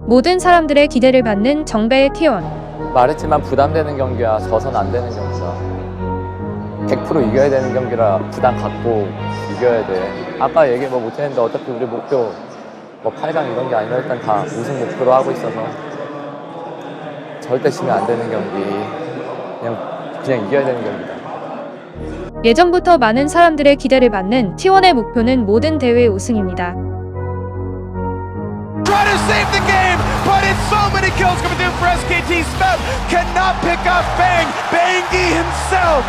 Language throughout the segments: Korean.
모든 사람들의 기대를 받는 정배의 T1. 말했지만 부담되는 경기야 져선 안 되는 경기다 100% 이겨야 되는 경기라 부담 갖고 이겨야 돼 아까 얘기 뭐 못했는데 어차피 우리 목표 뭐 8강 이런 게 아니라 일단 다 우승 목표로 하고 있어서 절대 지면 안 되는 경기 그냥 그냥 이겨야 되는 경기다 예전부터 많은 사람들의 기대를 받는 T1의 목표는 모든 대회 우승입니다. Many kills coming through for SKT. Smith cannot pick off Bang. Bangy himself.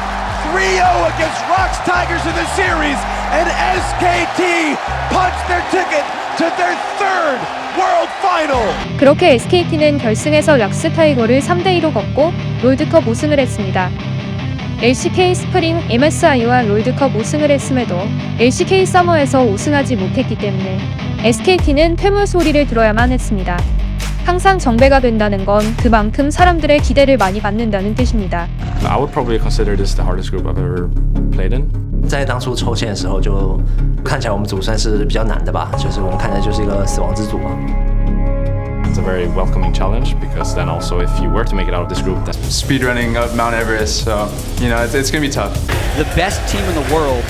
3-0 against Rocks Tigers in the series, and SKT punched their ticket to their third World Final. 그렇게 SKT는 결승에서 락스 타이거를 3대2로 걷고 롤드컵 우승을 했습니다. LCK 스프링 MSI와 롤드컵 우승을 했음에도 LCK 서머에서 우승하지 못했기 때문에 SKT는 퇴물 소리를 들어야만 했습니다. 항상 정배가 된다는 건 그만큼 사람들의 기대를 많이 받는다는 뜻입니다. I would probably consider this the hardest group I've ever played in. 在当初抽签的时候，就看起来我们组算是比较难的吧，就是我们看起来就是一个死亡之组嘛。 It's a very welcoming challenge because then also if you were to make it out of this group, that's speedrunning up Mount Everest. So, you know, it's, it's going to be tough. the best team in the world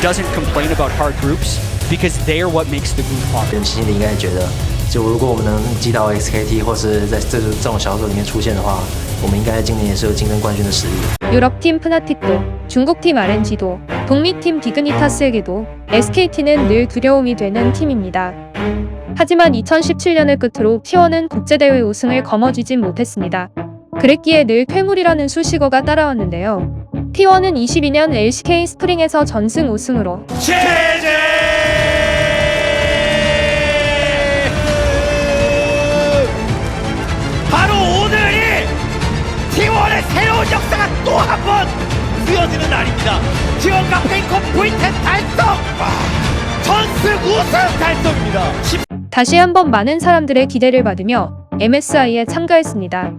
doesn't complain about hard groups because they are what makes the group hard. 人心里应该觉得， 就如果我们能击倒 XKT 或是在这这种小组里面出现的话，我们应该今年也是有竞争冠军的实力。 유럽팀 프나틱도, 중국팀 RNG도, 북미팀 디그니타스에게도 SKT는 늘 두려움이 되는 팀입니다. 하지만 2017년을 끝으로 T1은 국제대회 우승을 거머쥐진 못했습니다. 그랬기에 늘 퇴물이라는 수식어가 따라왔는데요. T1은 22년 LCK 스프링에서 전승 우승으로 바로 역사가 또 한 번 쓰여지는 날입니다. 지원과 페이커 브이텐 달성! 와, 전승 우승 달성입니다. 다시 한번 많은 사람들의 기대를 받으며 MSI에 참가했습니다.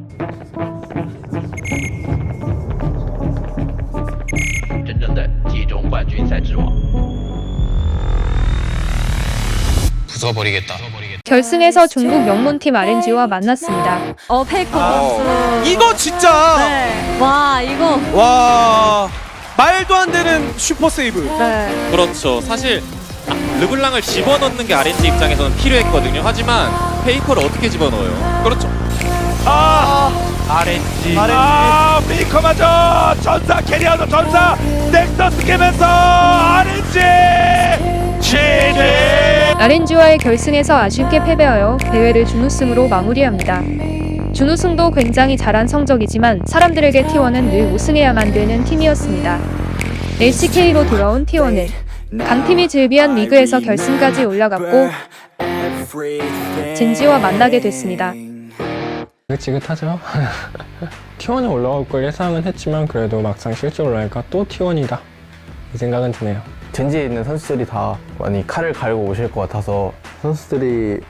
부숴버리겠다. 결승에서 중국 명문팀 RNG와 만났습니다. 어 페이커 선수. 이거 진짜 네. 와 이거. 와 말도 안 되는 슈퍼 세이브. 네. 그렇죠. 사실 아, 르블랑을 집어넣는 게 RNG 입장에서는 필요했거든요. 하지만 페이커를 어떻게 집어넣어요? 그렇죠. 아 RNG 아 페이커마저 전사 캐리어도 전사 넥서스 깨면서 RNG. RNG와의 결승에서 아쉽게 패배하여 대회를 준우승으로 마무리합니다. 준우승도 굉장히 잘한 성적이지만 사람들에게 T1은 늘 우승해야만 되는 팀이었습니다. LCK로 돌아온 T1은 강팀이 즐비한 리그에서 결승까지 올라갔고 젠지와 만나게 됐습니다. 지긋하죠. T1에 올라올 걸 예상은 했지만 그래도 막상 실제 올라오니까 또 T1이다. 이 생각은 드네요. 젠지에 있는 선수들이 다 많이 칼을 갈고 오실 것 같아서 선수들이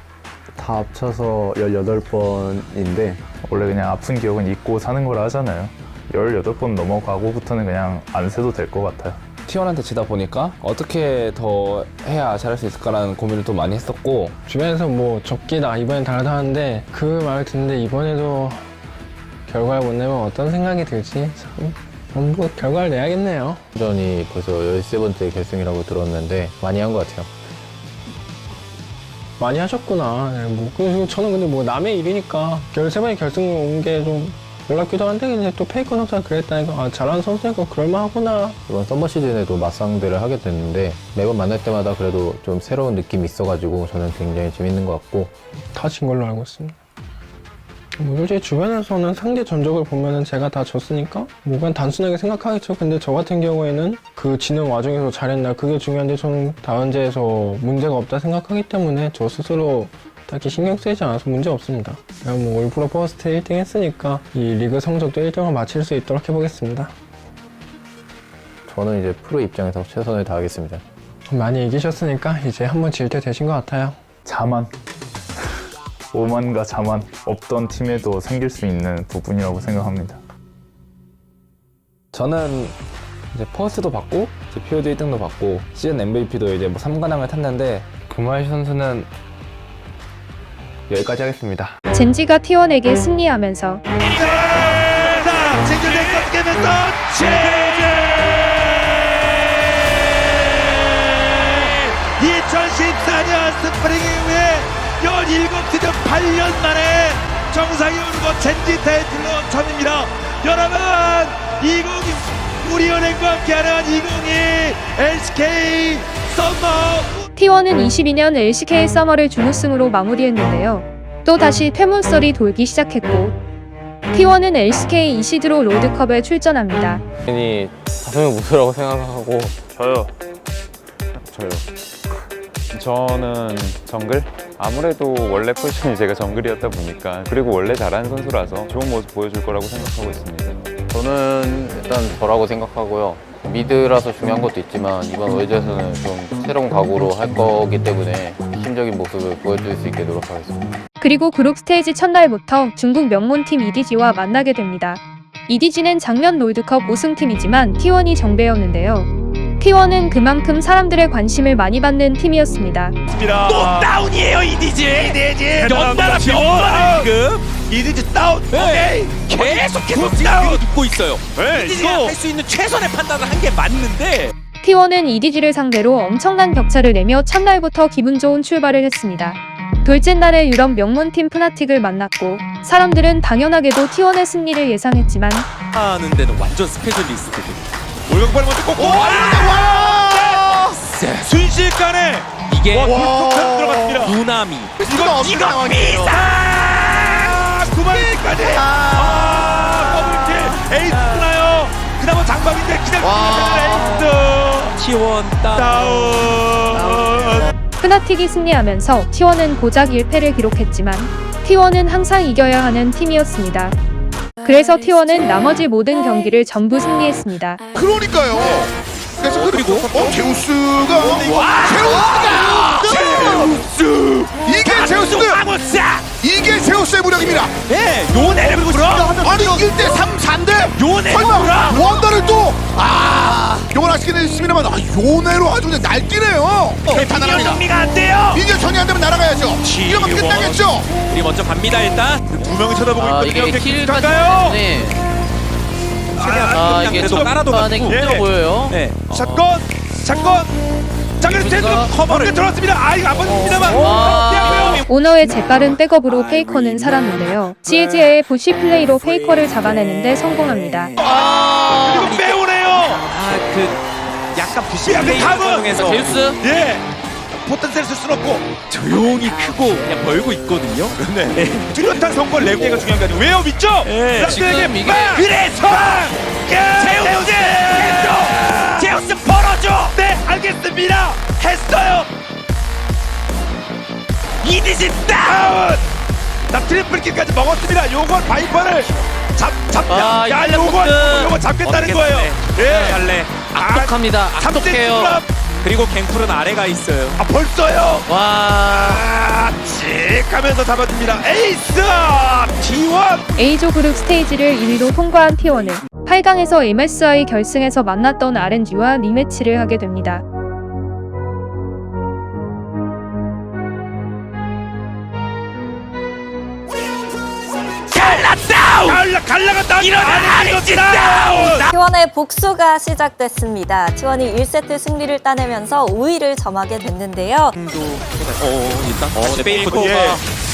다 합쳐서 18번인데 원래 그냥 아픈 기억은 잊고 사는 거라 하잖아요 18번 넘어가고부터는 그냥 안 세도 될 것 같아요 T1한테 지다 보니까 어떻게 더 해야 잘할 수 있을까라는 고민을 또 많이 했었고 주변에서 뭐 적기다 이번엔 다르다 하는데 그 말을 듣는데 이번에도 결과를 못 내면 어떤 생각이 들지 참. 음, 뭐 결과를 내야겠네요. 전이 벌써 13번째 결승이라고 들었는데 많이 한 것 같아요 많이 하셨구나. 네, 뭐 그리고 저는 근데 뭐 남의 일이니까 13번에 결승 온 게 좀 놀랍기도 한데 근데 또 페이커 선수가 그랬다니까 아 잘하는 선수니까 그럴만하구나. 이번 썸머 시즌에도 맞상대를 하게 됐는데 매번 만날 때마다 그래도 좀 새로운 느낌이 있어가지고 저는 굉장히 재밌는 것 같고 다진 걸로 알고 있습니다. 뭐 솔직히 주변에서는 상대 전적을 보면은 제가 다 졌으니까 뭐 그냥 단순하게 생각하겠죠. 근데 저 같은 경우에는 그 지는 와중에서 잘했나 그게 중요한데 저는 다은제에서 문제가 없다 생각하기 때문에 저 스스로 딱히 신경 쓰이지 않아서 문제 없습니다. 그냥 뭐 올프로 퍼스트 1등 했으니까 이 리그 성적도 1등을 마칠 수 있도록 해보겠습니다. 저는 이제 프로 입장에서 최선을 다하겠습니다 많이 이기셨으니까 이제 한번 질 때 되신 것 같아요. 자만 오만과 자만 없던 팀에도 생길 수 있는 부분이라고 생각합니다 저는 이제 퍼스트도 받고 이제 POD 1등도 받고 시즌 MVP도 이제 뭐 3관왕을 탔는데 구마시 선수는 여기까지 하겠습니다. 젠지가 T1에게 승리하면서 쟁점된 것 깨면서 제재 2014년 스프링 이후에 17시즌 8년 만에 정상에 오는 것 젠지 타이틀로 처음입니다 여러분 20 우리은행과 함께하는 2022 SK 썸머 T1은 22년 LCK 서머를 준우승으로 마무리했는데요. 또 다시 퇴문설이 돌기 시작했고 T1은 LCK 이시드로 롤드컵에 출전합니다. 괜히 가슴이 무서라고 생각하고 저요. 저요. 저는 정글? 아무래도 원래 포지션이 제가 정글이었다 보니까 그리고 원래 잘하는 선수라서 좋은 모습 보여줄 거라고 생각하고 있습니다. 저는 일단 저라고 생각하고요. 미드라서 중요한 것도 있지만 이번 월드에서는 좀 새로운 각오로 할 거기 때문에 핵심적인 모습을 보여줄 수 있게 노력하겠습니다. 그리고 그룹 스테이지 첫날부터 중국 명문팀 EDG와 만나게 됩니다. EDG는 작년 롤드컵 우승팀이지만 T1이 정배였는데요. T1은 그만큼 사람들의 관심을 많이 받는 팀이었습니다. 또 다운이에요 이디지 이디지 연달아 지금 이디지 다운 오케이 계속해서 굿 지금 듣고 있어요. 네, 이디지가. 할 수 있는 최선의 판단을 한 게 맞는데 T1은 EDG를 상대로 엄청난 격차를 내며 첫날부터 기분 좋은 출발을 했습니다. 둘째 날에 유럽 명문팀 프나틱을 만났고 사람들은 당연하게도 T1의 승리를 예상했지만 하는데는 완전 스페셜리스트들. 올격발 먼저 꽂고 와 순식간에 이게 와, 와. 들어갔습니다. 누나미. 이거 이거 비사 구만까지! 아. 더블킬! 에이스 나요? 그나마 장박인데 기다리는 에이스! T1 따. 다운. 프나틱이 승리하면서 T1은 고작 1패를 기록했지만 T1은 항상 이겨야 하는 팀이었습니다. 그래서 T1은 나머지 모든 경기를 전부 승리했습니다. 그러니까요. 그래서 그리고? 어 제우스가 와 제우스 제우스! 이게. 아무싸 이게 제우스의 무력입니다. 예 요네를 그리고 불어 아니 1대 3 4인데 요네 설마 불어 원더를 또 아 아시긴 했습니다만 아, 요네로 아주 그냥 날뛰네요. 대단합니다. 정리가 안 돼요 이제 정리 안 되면 날아가야죠. 이러면 끝나겠죠. 우리 먼저 갑니다 일단. 두 명이 쳐다보고 아, 있거든요 이게 킬까지 갈까요 네. 최대한 아, 이게 그래도 좀 깔아도 안에 맞고. 힘들어 예. 보여요. 네. 사건 사건 자 그래서 제대로 커버를 들어왔습니다 아 이거 안 보입니다만 와. 오너의 재빠른 백업으로 페이커는 살았는데요. 지혜지혜의 부시 플레이로 페이커를 잡아내는데 성공합니다. 그 약간 그 플레이 탑은! 과정에서. 제우스? 예. 포텐셀 쓸 수는 없고. 조용히 크고 그냥 벌고 있거든요. 네. 뚜렷한 성과를 내고. 얘가 중요한 게 아니고 왜요 믿죠? 예. 지금 이게-! 그래서 제우스! 했어 제우스 벌어줘! 네 알겠습니다. 했어요. 이디지 다운! 나 트리플킬까지 먹었습니다. 요걸 바이퍼를 잡 잡자 아, 야 이거 요걸 포트. 요거 잡겠다는 거예요. 네. 예. 잘래. 악독합니다. 악독해요. 그리고 갱플은 아래가 있어요. 아 벌써요 와. 아, 칙 하면서 잡아줍니다. 에이스! T1! A조 그룹 스테이지를 1위로 통과한 T1은 8강에서 MSI 결승에서 만났던 RNG와 리매치를 하게 됩니다. 일어나! 이거지 다운! T1의 복수가 시작됐습니다. T1이 1세트 승리를 따내면서 5위를 점하게 됐는데요. 어 일단 어, 페이커가 예.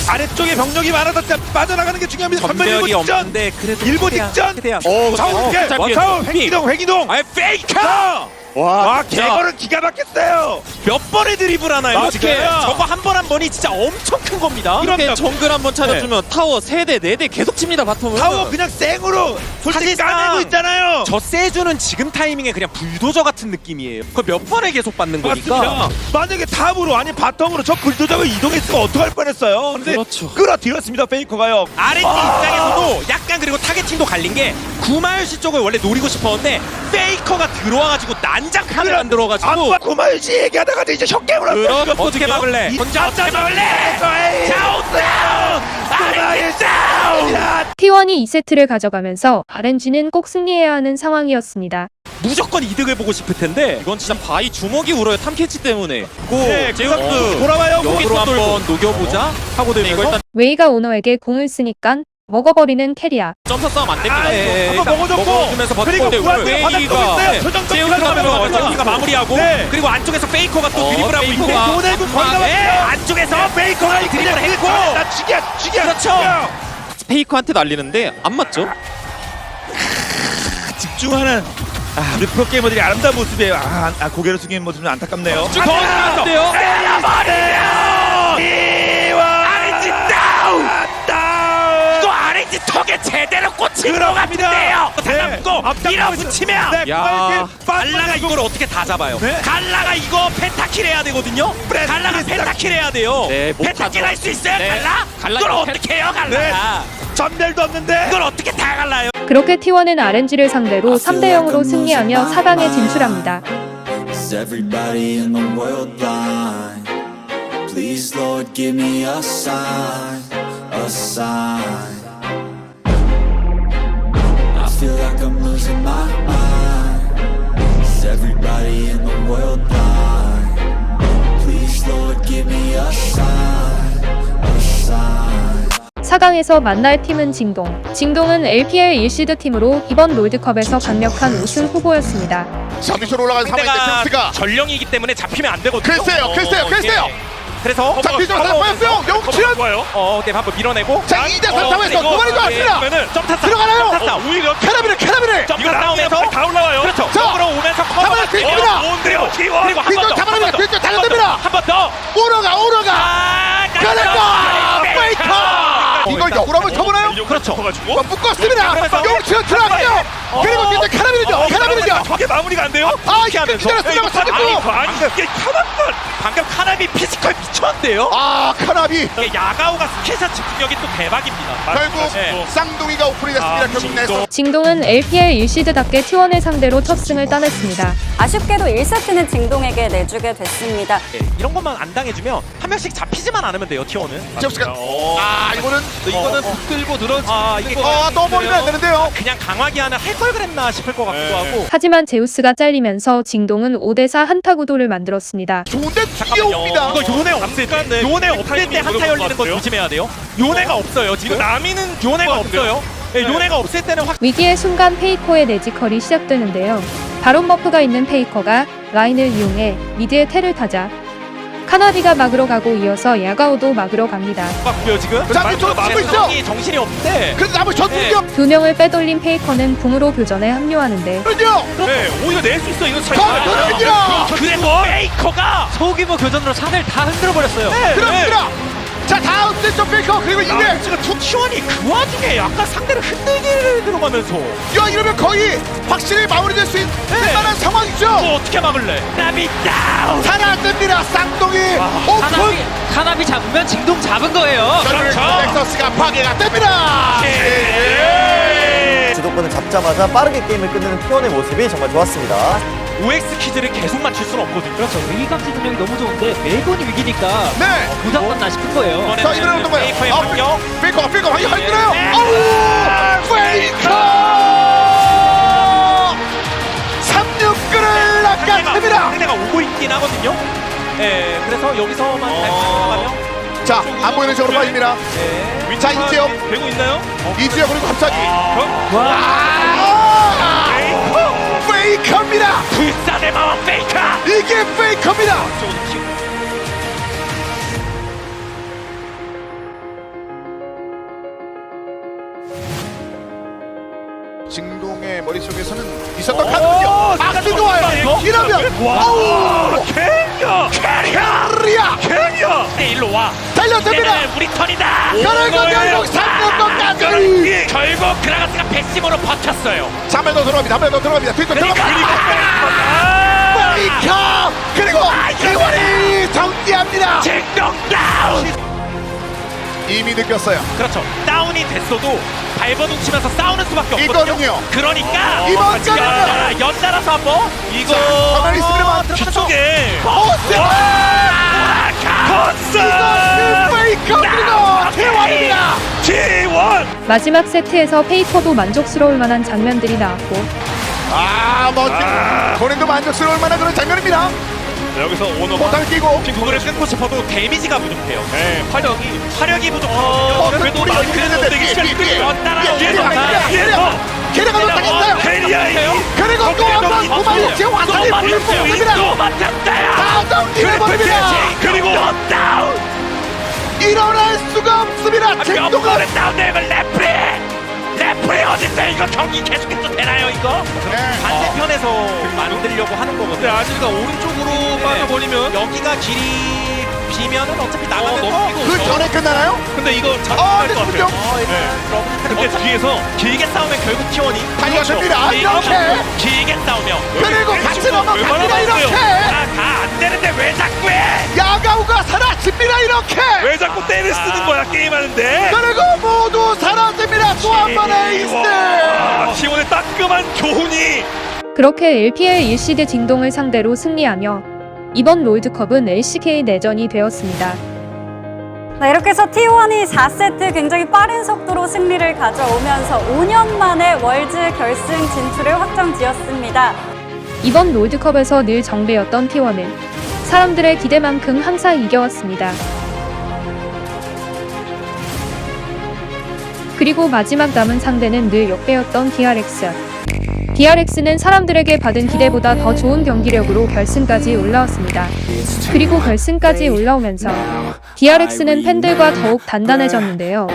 아래쪽에 병력이 많아서 진짜 빠져나가는 게 중요합니다. 선멸 일보 전멸이 직전! 없는데 그래도 일보 최대한- 직전! 최대한. 오, 어, 피했어. 좌우 횡기동, 횡기동! 아 페이커! 와, 개거는 기가 막혔어요! 몇 번의 드리블 하나요 맞아요. 지금? 저거 한 번 한 번이 진짜 엄청 큰 겁니다. 그럼요. 이렇게 정글 한 번 찾아주면 타워 세대네대 계속 칩니다 바텀을. 타워 그냥 생으로 솔직히 사실상 까내고 있잖아요! 저 세주는 지금 타이밍에 그냥 불도저 같은 느낌이에요. 그걸 몇 번을 계속 받는 거니까. 맞습니다. 만약에 탑으로 아니 바텀으로 저 불도저가 이동했으면 어떡할 뻔했어요. 근데 그렇죠. 끌어들였습니다 페이커가요. RNG 입장에서도 약간 그리고 타겟팅도 갈린 게 구마유시 쪽을 원래 노리고 싶었는데 페이커가 들어와가지고 난장판을 만들어가지고 아빠 고마유씨 얘기하다가 이제 혁게임을 그렇죠. 어떻게 막을래? 혼자 어떻게 막을래? 자우 다운! 고마유씨 다운! T1이 2세트를 가져가면서 RNG는 꼭 승리해야 하는 상황이었습니다. 무조건 이득을 보고 싶을 텐데 이건 진짜 바위 주먹이 울어요 탐캐치 때문에 고 네, 제우스 돌아와요. 여기로 거기서 한번 녹여보자 하고 네, 들면서 일단 웨이가 오너에게 공을 쓰니깐 먹어버리는 캐리아. 점사 싸움 안 됩니다 아, 예, 예, 한번 먹어줬고 먹어주면서 버티고 그리고 있는데 구한테 받아 웨이가 쓰고 있어요. 네, 표정 제우스 좀 들어가면서 들어가면서 제우스가 마무리하고 네. 그리고 안쪽에서 페이커가 또 어, 드리블 하고 있고 페이커가 보내고 건너왔어요 안쪽에서 페이커가 드리블을 했고 나 죽여 죽여 그렇죠 페이커한테 날리는데 안 맞죠? 집중하는 아, 우리 프로게이머들이 아름다운 모습이에요. 아, 아 고개를 숙이는 모습은 안타깝네요. 더 나왔는데요 아리지 턱에 제대로 꽂힌 것 들어갑니다. 같은데요 네. 다잡고 앞장 밀어붙이면 네, 야. 갈라가 이걸 어떻게 다 잡아요 네. 갈라가 이거 펜타킬 해야 되거든요 갈라가 펜타킬 해야 돼요 네, 못하죠. 펜타킬 할 수 있어요 네. 갈라? 갈라 이걸 이거 어떻게 해요 갈라가 전멸도 없는데. 이걸 어떻게 다 갈라요 그렇게 T1은 RNG를 상대로 3대 0으로 승리하며 4강에 진출합니다. Is everybody in the world blind? Please, Lord, give me a sign, a sign. Feel like I'm losing my mind. Is everybody in the world blind? Please, Lord, give me a sign, a sign. 4강에서 만날 팀은 징동. 징동은 LPL 1시드 팀으로 이번 롤드컵에서 강력한 우승 후보였습니다. 자 밑으로 올라가는 상황인데 펜스가 전령이기 때문에 잡히면 안 되거든요 글쎄요, 글쎄요, 글쎄요. 예. 그래서 자, 뒤쪽으로 다 보였어요. 영치현! 좋아요 어 근데 한번 밀어내고 자, 이대 삼 상황에서 도발이 들어왔습니다. 점타 싸움 들어가나요? 점타 싸움 오히려 캐나비를 캐나비를 점프 싸움에서 다 올라와요. 그렇죠. 자, 쪽으로 오면서 잡아낼 수 있습니다. 그리고 그리고 한번 뒤쪽 더. 잡아냅니다. 뒤쪽 달려듭니다. 한 번 더. 오너가 아, 그랬다 페이커 이걸 역으로 한번 쳐보나요? 그렇죠. 어, 묶었습니다. 그래서 용치현 들어갔죠. 그리고 뒤에 캐나비는요. 캐나비는요. 저게 마무리가 안 돼요? 아, 이렇게 하면서. 기다렸습니다. 이거 사기꾼. 아니, 이거 아니, 이게 카나비 방금 카나비 피지컬 미쳤는데요? 아 카나비 이게 야가오가 스케샷 집중력이 또 대박입니다. 결국 네. 쌍둥이가 오픈이 됐습니다. 결국 내서 징동은 LPL 1시드답게 T1을 상대로 첫 승을 따냈습니다. 아쉽게도 1세트는 징동에게 내주게 됐습니다. 예, 이런 것만 안 당해주면 한 명씩 잡히지만 않으면 돼요 T1은. 제우스가 아 이거는 이거는 붙들고 늘어. 아 이게 아 떠버리면 안 되는데요. 그냥 강하게 하는 할걸 그랬나 싶을 것 같기도 하고. 하지만 제우스가 잘리면서 징동은 5대4 한타 구도를 만들었습니다. 좋은데 귀여 웁니다. 이거 요네 없을 때, 요네 없을 때 한타 열리는 거 조심해야 돼요. 요네가 없어요 지금. 남이는 요네가 없어요. 예, 요네가 없을 때는 확. 위기의 순간 페이커의 내지컬이 시작되는데요. 바론 버프가 있는 페이커가 라인을 이용해 미드에 텔을 타자 카나비가 막으러 가고 이어서 야가오도 막으러 갑니다. 맞고요 지금. 자, 밑으로 막고 있죠. 정신이 정신이 없는데. 그래서 남은 전투력 두 명을 빼돌린 페이커는 궁으로 교전에 합류하는데 그렇죠. 네, 오히려 낼 수 있어 이거. 더 돌립니다. 그래서 페이커가 소규모 교전으로 산을 다 흔들어 버렸어요. 네, 그렇습니다. 자 다음 세션 페이커 그리고 이제 아, 지금 투키원이 그 와중에 약간 상대를 흔들기를 들어가면서 야 이러면 거의 확실히 마무리될 수 있는 만한 상황이죠. 또 어떻게 막을래? 나비 다운. 살아납니다. 쌍둥이 카나비, 오픈. 카나비 잡으면 징동 잡은 거예요. 그렇죠. 넥서스가 파괴가 됩니다. 주도권을 잡자마자 빠르게 게임을 끝내는 T1의 모습이 정말 좋았습니다. OX 퀴즈를 계속 맞출 수는 없거든요. 그렇죠. 위기감지 능력이 너무 좋은데 매번 위기니까 네. 부담받나 싶은 거예요. 자 이번에는 어떤 거예요? 페이커의 아, 환경. 페이커 페이커 힘들어요. 네. 아우 페이커 3육근을 낚아챕니다. 상대가 오고 있긴 하거든요. 예, 그래서 여기서만 잘 나가면 자, 안 보이는 쪽으로 빠집니다. 네. 자, 이지혁. 되고 있나요? 이주혁 그리고 갑자기 와. 아! 페이커입니다. 불사의 마왕 페이커. 이게 페이커입니다. 진동의 머릿속에서는 있었던 카드는요. 아, 뜨거워요. 이러면 아우! 캐리어. 캐리어. 캐리아 네, 일로 와. 달려듭니다. 우리 턴이다. 그리고 결국 3년도까지 결국 그라가스가 백심으로 버텼어요. 자, 한번더 들어갑니다. 한번더 들어갑니다. 뒤로 들어갑니다. 아! 페이커 그리고 이원이 정리합니다. 징동 다운. 이미 느꼈어요. 그렇죠. 다운이 됐어도 발버둥 치면서 싸우는 수밖에 없거든요. 이거는요. 그러니까 이번 야, 연달아서 한번 이거 가만히 있으면 뒤쪽에 코스 코스 이것은 페이커 그리고 T1입니다. T1 마지막 세트에서 페이커도 만족스러울 만한 장면들이 나왔고. 아 멋진 본인도 만족스러울 만한 그런 장면입니다 여기서 오너가 포탈 끼고 그거를 끊고 싶어도 데미지가 부족해요. 네, 화력이 화력이 어, 부족하거든요. 그래도 뿌리 많은 올리는데 선수들이 뒤에, 시간이 뒤에, 끌려 걔네가 도착했어요 캐리아예요. 그리고 또 한번 지금 완전히 불을 뽑습니다. 다운 기회버립니다. 그리고 다운 일어날 수가 없습니다. 진동은 다운되면 레프 리 레프리 어딨어 이거 경기 계속해서 되나요 이거? 반대편에서 만들려고 하는 거거든요. 근데 아직가 오른쪽으로 빠져버리면 여기가 길이 비면은 어차피 나가면서 그 전에 끝나나요? 근데 이거 어, 잡힐 것 근데 같아요. 근데 뒤에서 길게 싸우면 결국 T1이 달려듭니다. 이렇게. 길게 싸우면 그리고 같이 넘어갑니다 이렇게. 다안 되는데 왜 자꾸 해? 야가우가 사라집니다 이렇게. 왜 자꾸 때를 쓰는 거야 게임하는데? 그리고 모두 사라집니다 또 한 번의 에이스 T1의 따끔한 교훈이. 그렇게 LPL 일시드 징동을 상대로 승리하며 이번 롤드컵은 LCK 내전이 되었습니다. 네, 이렇게 해서 T1이 4세트 굉장히 빠른 속도로 승리를 가져오면서 5년 만에 월즈 결승 진출을 확정 지었습니다. 이번 롤드컵에서 늘 정배였던 T1은 사람들의 기대만큼 항상 이겨왔습니다. 그리고 마지막 남은 상대는 늘 역배였던 DRX. DRX는 사람들에게 받은 기대보다 더 좋은 경기력으로 결승까지 올라왔습니다. 그리고 결승까지 올라오면서 DRX는 팬들과 더욱 단단해졌는데요.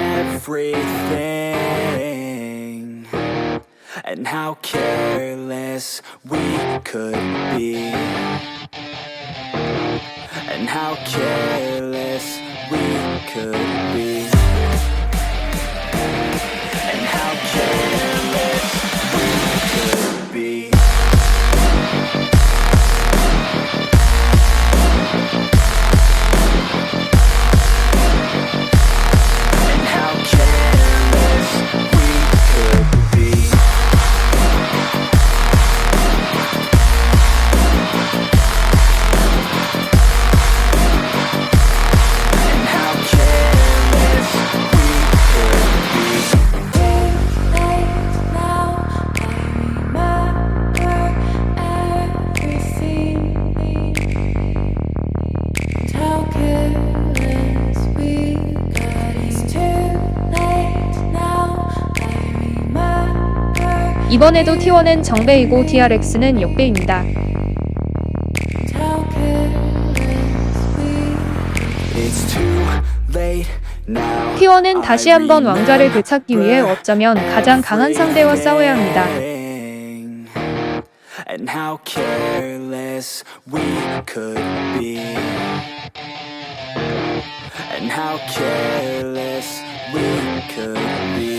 이번에도 T1은 정배이고 DRX는 역배입니다. It's too late now. T1은 다시 한번 왕좌를 되찾기 위해 어쩌면 가장 강한 상대와 싸워야 합니다. And.